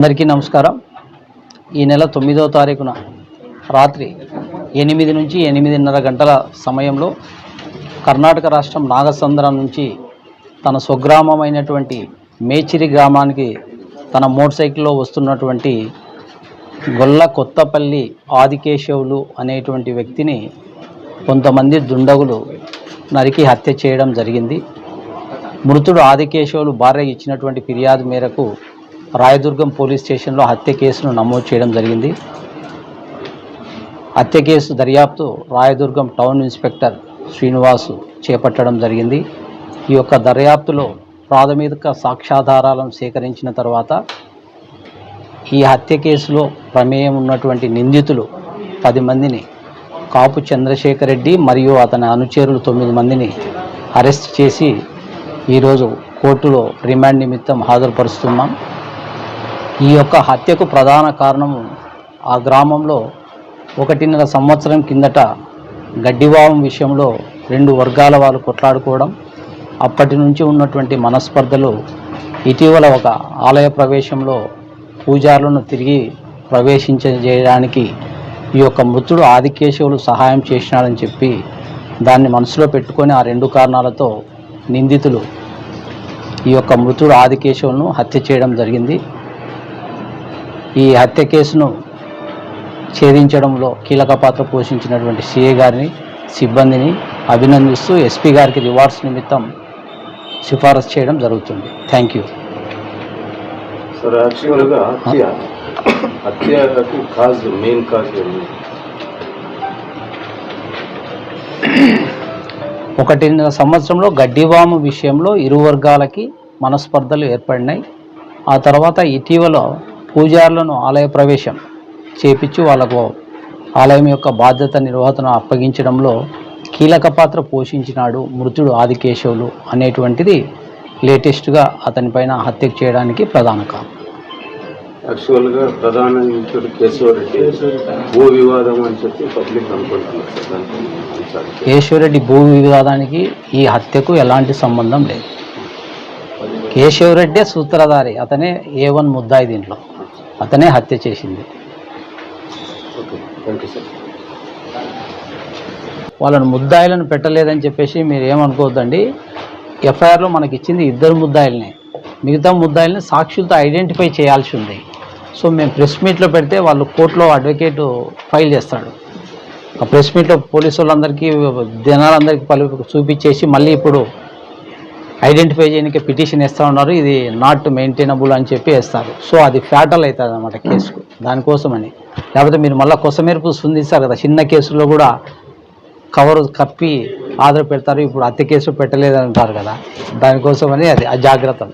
అందరికీ నమస్కారం. ఈ నెల తొమ్మిదవ తారీఖున రాత్రి ఎనిమిది నుంచి ఎనిమిదిన్నర గంటల సమయంలో కర్ణాటక రాష్ట్రం నాగసంద్రం నుంచి తన స్వగ్రామమైనటువంటి మేచిరి గ్రామానికి తన మోటార్ సైకిల్లో వస్తున్నటువంటి గొల్ల కొత్తపల్లి ఆదికేశవులు అనేటువంటి వ్యక్తిని కొంతమంది దుండగులు నరికి హత్య చేయడం జరిగింది. మృతుడు ఆదికేశవులు భార్య ఇచ్చినటువంటి ఫిర్యాదు మేరకు రాయదుర్గం పోలీస్ స్టేషన్లో హత్య కేసును నమోదు చేయడం జరిగింది. హత్య కేసు దర్యాప్తు రాయదుర్గం టౌన్ ఇన్స్పెక్టర్ శ్రీనివాసు చేపట్టడం జరిగింది. ఈ యొక్క దర్యాప్తులో ప్రాథమిక సాక్ష్యాధారాలను సేకరించిన తర్వాత ఈ హత్య కేసులో ప్రమేయం ఉన్నటువంటి నిందితులు పది మందిని కాపు చంద్రశేఖర్ రెడ్డి మరియు అతని అనుచరులు తొమ్మిది మందిని అరెస్ట్ చేసి ఈరోజు కోర్టులో రిమాండ్ నిమిత్తం హాజరుపరుస్తున్నాం. ఈ యొక్క హత్యకు ప్రధాన కారణము ఆ గ్రామంలో ఒకటిన్నర సంవత్సరం కిందట గడ్డివావం విషయంలో రెండు వర్గాల వాళ్ళు కొట్లాడుకోవడం అప్పటి నుంచి ఉన్నటువంటి మనస్పర్ధలు ఇటీవల ఒక ఆలయ ప్రవేశంలో పూజారులను తిరిగి ప్రవేశించజేయడానికి ఈ యొక్క మృతుడు ఆదికేశవులు సహాయం చేసినాడని చెప్పి దాన్ని మనసులో పెట్టుకొని ఆ రెండు కారణాలతో నిందితులు ఈ యొక్క మృతుడు ఆదికేశవులను హత్య చేయడం జరిగింది. ఈ హత్య కేసును ఛేదించడంలో కీలక పాత్ర పోషించినటువంటి సిఏ గారిని సిబ్బందిని అభినందిస్తూ ఎస్పీ గారికి రివార్డ్స్ నిమిత్తం సిఫారసు చేయడం జరుగుతుంది. Thank you. సార్ యాక్చువల్గా హత్య. హత్యకు కాజ్ మెయిన్ కాజ్ ఏంటి? ఒకటిన్నర సంవత్సరంలో గడ్డివాము విషయంలో ఇరు వర్గాలకి మనస్పర్ధలు ఏర్పడినాయి. ఆ తర్వాత ఇటీవల పూజారులను ఆలయ ప్రవేశం చేపించి వాళ్ళకు ఆలయం యొక్క బాధ్యత నిర్వహణను అప్పగించడంలో కీలక పాత్ర పోషించినాడు మృతుడు ఆదికేశవులు అనేటువంటిది లేటెస్ట్గా అతనిపైన హత్య చేయడానికి ప్రధాన కారణం. యాక్చువల్గా ప్రధాన కేశవరెడ్డి భూ వివాదం అని చెప్పి పబ్లిక్ అనుకుంటున్నారు. కేశవరెడ్డి భూ వివాదానికి ఈ హత్యకు ఎలాంటి సంబంధం లేదు. కేశవరెడ్డే సూత్రధారి అతనే ఏ వన్ ముద్దాయి దీంట్లో. అతనే హత్య చేసింది. వాళ్ళని ముద్దాయిలను పెట్టలేదని చెప్పేసి మీరు ఏమనుకోవద్దండి. ఎఫ్ఐఆర్లో మనకి ఇచ్చింది ఇద్దరు ముద్దాయిల్ని. మిగతా ముద్దాయిల్ని సాక్షులతో ఐడెంటిఫై చేయాల్సి ఉంది. సో మేము ప్రెస్ మీట్లో పెడితే వాళ్ళు కోర్టులో అడ్వకేట్ ఫైల్ చేస్తాడు. ఆ ప్రెస్ మీట్లో పోలీసు వాళ్ళందరికీ జనాలందరికీ పలు చూపించేసి మళ్ళీ ఇప్పుడు ఐడెంటిఫై చేయడానికి పిటిషన్ వేస్తూ ఉన్నారు. ఇది నాట్ మెయింటైనబుల్ అని చెప్పి వేస్తారు. సో అది ఫ్యాటల్ అవుతుంది అనమాట కేసుకు దానికోసమని. లేకపోతే మీరు మళ్ళీ కొసమెరుపు స్పందిస్తారు కదా. చిన్న కేసులో కూడా కవర్ కప్పి ఆధార పెడతారు ఇప్పుడు హత్య కేసు పెట్టలేదని అంటారు కదా. దానికోసమని అది. అజాగ్రత్త